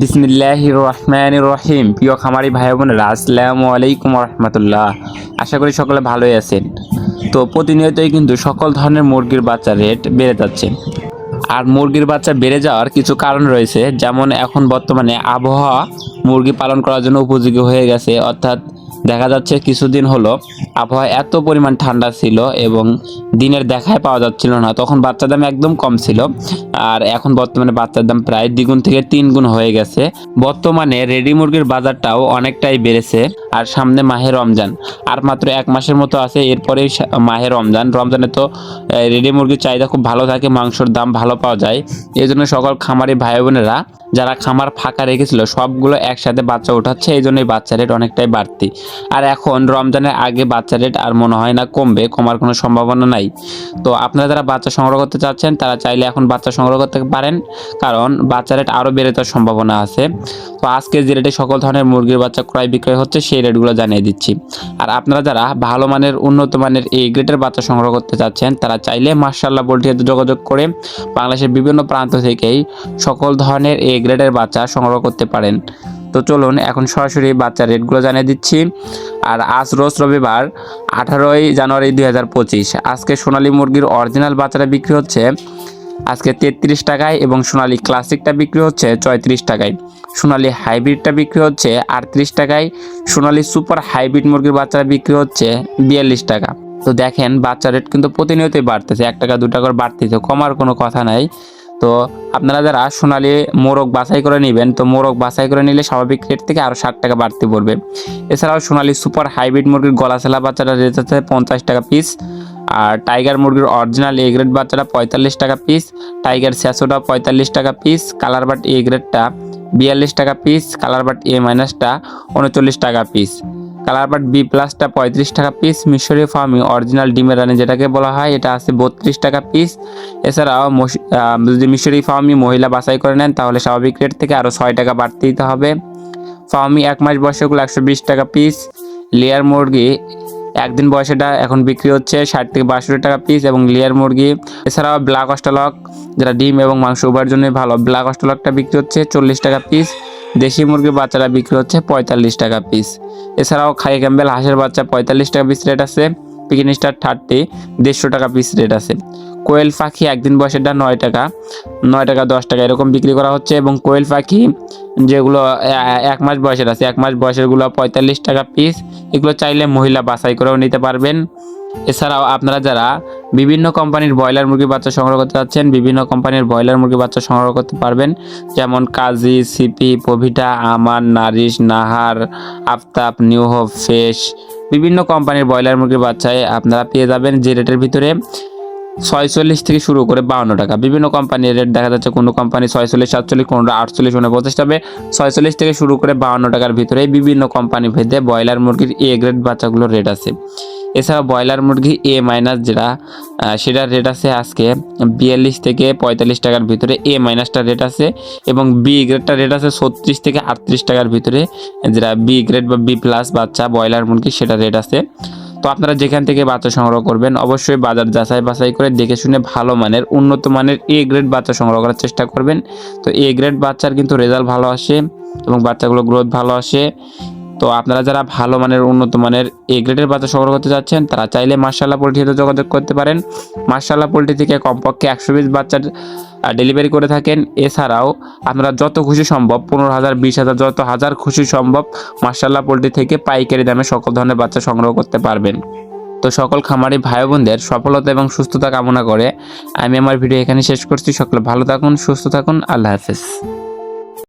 বিসমিল্লাহ রহমান রহিম। প্রিয় খামারি ভাই বোনেরা, আসসালামু আলাইকুম রহমতুল্লাহ আশা করি সকলে ভালোই আছেন। তো প্রতিনিয়তই কিন্তু সকল ধরনের মুরগির বাচ্চা রেট বেড়ে যাচ্ছে। আর মুরগির বাচ্চা বেড়ে যাওয়ার কিছু কারণ রয়েছে, যেমন এখন বর্তমানে আবহাওয়া মুরগি পালন করার জন্য উপযোগী হয়ে গেছে, অর্থাৎ দেখা যাচ্ছে কিছুদিন হলো আবহাওয়া এত পরিমাণ ঠান্ডা ছিল এবং দিনের দেখায় পাওয়া যাচ্ছিল না। তখন বাচ্চার দাম একদম কম ছিল আর এখন বর্তমানে বাচ্চার দাম প্রায় দ্বিগুণ থেকে তিন গুণ হয়ে গেছে। বর্তমানে রেডি মুরগির বাজারটাও অনেকটাই বেড়েছে আর সামনে মাহে রমজান। আর মাত্র এক মাসের মতো আছে, এরপরেই মাহে রমজান। রমজানে তো রেডি মুরগির চাহিদা খুব ভালো থাকে, মাংসর দাম ভালো পাওয়া যায়। এই জন্য সকল খামারি ভাই বোনেরা, যারা খামার ফাঁকা রেখেছিল, সবগুলো একসাথে বাচ্চা উঠাচ্ছে। এই জন্যই বাচ্চা রেট অনেকটাই বাড়তি। আর এখন রমজানের আগে বাচ্চা রেট আর মনে হয় না কমবে, কমার কোনো সম্ভাবনা নাই। তো আপনারা যারা বাচ্চা সংগ্রহ করতে চাচ্ছেন, তারা চাইলে এখন বাচ্চা সংগ্রহ করতে পারেন, কারণ বাচ্চা রেট আরও বেড়ে যাওয়ার সম্ভাবনা আছে। তো আজকে যে রেটে সকল ধরনের মুরগির বাচ্চা ক্রয় বিক্রয় হচ্ছে, সেই রেটগুলো জানিয়ে দিচ্ছি। আর আপনারা যারা ভালো মানের, উন্নত মানের এই গ্রেটের বাচ্চা সংগ্রহ করতে চাচ্ছেন, তারা চাইলে মার্শাল্লাহ পোল্ট্রিতে যোগাযোগ করে বাংলাদেশের বিভিন্ন প্রান্ত থেকেই সকল ধরনের এই গ্রেডের বাচ্চা সংগ্রহ করতে পারেন। তো চলুন এখন সরাসরি বাচ্চার রেটগুলো জানিয়ে দিচ্ছি। আর আজ রোজ রবিবার, আঠারোই জানুয়ারি দুই হাজার পঁচিশ। আজকে সোনালী মুরগির অরিজিনাল বাচ্চাটা বিক্রি হচ্ছে আজকে তেত্রিশ টাকায় এবং সোনালী ক্লাসিকটা বিক্রি হচ্ছে চৌত্রিশ টাকায়। সোনালী হাইব্রিডটা বিক্রি হচ্ছে আটত্রিশ টাকায়। সোনালী সুপার হাইব্রিড মুরগির বাচ্চাটা বিক্রি হচ্ছে বিয়াল্লিশ টাকা। তো দেখেন, বাচ্চা রেট কিন্তু প্রতিনিয়তই বাড়তেছে। এক টাকা, দু টাকা করে বাড়তেছে। কমার কোনো কথা নাই। তো আপনারা যারা সোনালি মোরগ বাছাই করে নেবেন, তো মোরগ বাছাই করে নিলে স্বাভাবিক রেট থেকে আরও ষাট টাকা বাড়তি পড়বে। এছাড়াও সোনালি সুপার হাইব্রিড মুরগির গলা সেলা বাচ্চাটা রেট আছে পঞ্চাশ টাকা পিস আর টাইগার মুরগির অরিজিনাল এ গ্রেড বাচ্চাটা পঁয়তাল্লিশ টাকা পিস টাইগার স্যাসোটা পঁয়তাল্লিশ টাকা পিস কালার বাট এ গ্রেডটা বিয়াল্লিশ টাকা পিস কালার বাট এ মাইনাসটা উনচল্লিশ টাকা পিস কালার বাট বি প্লাসটা পঁয়ত্রিশ টাকা পিস মিশরি ফার্মি অরিজিনাল ডিমের রানি যেটাকে বলা হয়, এটা আছে বত্রিশ টাকা পিস এছাড়াও যদি মিশরি ফার্মি মহিলা বাছাই করে নেন, তাহলে স্বাভাবিক রেট থেকে আরও ছয় টাকা বাড়তে দিতে হবে। ফার্মি এক মাস বয়সেগুলো একশো বিশ টাকা পিস লেয়ার মুরগি একদিন বয়সেটা এখন বিক্রি হচ্ছে ষাট থেকে বাষট্টি টাকা পিস এবং লেয়ার মুরগি। এছাড়াও ব্ল্যাক অস্টালক যেটা ডিম এবং মাংস উভয়ের জন্যই ভালো ব্ল্যাক অস্টালকটা বিক্রি হচ্ছে চল্লিশ টাকা পিস দেশি মুরগির বাচ্চাটা বিক্রি হচ্ছে পঁয়তাল্লিশ টাকা পিস এছাড়াও খাই ক্যাম্বেল, হাঁসের বাচ্চা পঁয়তাল্লিশ টাকা পিস রেট আছে পিকিন স্টার থার্টি দেড়শো টাকা পিস রেট আছে। কোয়েল পাখি একদিন বয়সেরটা নয় টাকা নয় টাকা, দশ টাকা এরকম বিক্রি করা হচ্ছে এবং কোয়েল পাখি যেগুলো এক মাস বয়সের আছে, এক মাস বয়সেরগুলো পঁয়তাল্লিশ টাকা পিস এগুলো চাইলে মহিলা বাছাই করেও নিতে পারবেন। এছাড়াও আপনারা যারা বিভিন্ন কোম্পানির ব্রয়লার মুরগির বাচ্চা সংগ্রহ করতে চাচ্ছেন বিভিন্ন কোম্পানির ব্রয়লার মুরগির বাচ্চা সংগ্রহ করতে পারবেন, যেমন Kazi, CP পভিটা Aman, Nourish, Nahar, Aftab New Hope face বিভিন্ন কোম্পানির ব্রয়লার মুরগির বাচ্চায় আপনারা পেয়ে যাবেন যে রেটের ভিতরে ছয়চল্লিশ থেকে শুরু করে বাউন্ন টাকা। বিভিন্ন কোম্পানির রেট দেখা যাচ্ছে, কোনো কোম্পানি ছয়চল্লিশ, সাতচল্লিশ কোনোটা আটচল্লিশ উনপঞ্চাশ তবে ছয়চল্লিশ থেকে শুরু করে বাউন্ন টাকার ভিতরে বিভিন্ন কোম্পানি ভেদে ব্রয়লার মুরগির এ গ্রেড বাচ্চাগুলোর রেট আছে। এছাড়া ব্রয়লার মুরগি এ মাইনাস যেটা সেটার রেট আছে আজকে বিয়াল্লিশ থেকে পঁয়তাল্লিশ টাকার ভিতরে। এ মাইনাসটার রেট আছে এবং বি গ্রেডটার রেট আছে ছত্রিশ থেকে আটত্রিশ টাকার ভিতরে। যেটা বি গ্রেড বা বি প্লাস বাচ্চা, ব্রয়লার মুরগি, সেটা রেট আছে। তো আপনারা যেখান থেকে বাচ্চা সংগ্রহ করবেন, অবশ্যই বাজার যাচাই বাছাই করে দেখে শুনে ভালো মানের, উন্নত মানের এ গ্রেড বাচ্চা সংগ্রহ করার চেষ্টা করবেন। তো এ গ্রেড বাচ্চার কিন্তু রেজাল্ট ভালো আসে এবং বাচ্চাগুলো গ্রোথ ভালো আসে। তো আপনারা যারা ভালো মানের, উন্নত মানের এ গ্রেডের বাচ্চা সংগ্রহ করতে চাচ্ছেন তারা চাইলে মার্শাল্লাহ পোল্ট্রিতে যোগাযোগ করতে পারেন। মার্শাল্লাহ পোল্ট্রি থেকে কমপক্ষে একশো পিস বাচ্চার ডেলিভারি করে থাকেন। এছাড়াও আপনারা যত খুশি সম্ভব, পনেরো হাজার, বিশ হাজার, যত হাজার খুশি সম্ভব মার্শাল্লাহ পোল্ট্রি থেকে পাইকারি দামে সকল ধরনের বাচ্চা সংগ্রহ করতে পারবেন। তো সকল খামারি ভাই বোনদের সফলতা এবং সুস্থতা কামনা করে আমি আমার ভিডিও এখানে শেষ করছি। সকলে ভালো থাকুন, সুস্থ থাকুন। আল্লাহ হাফেজ।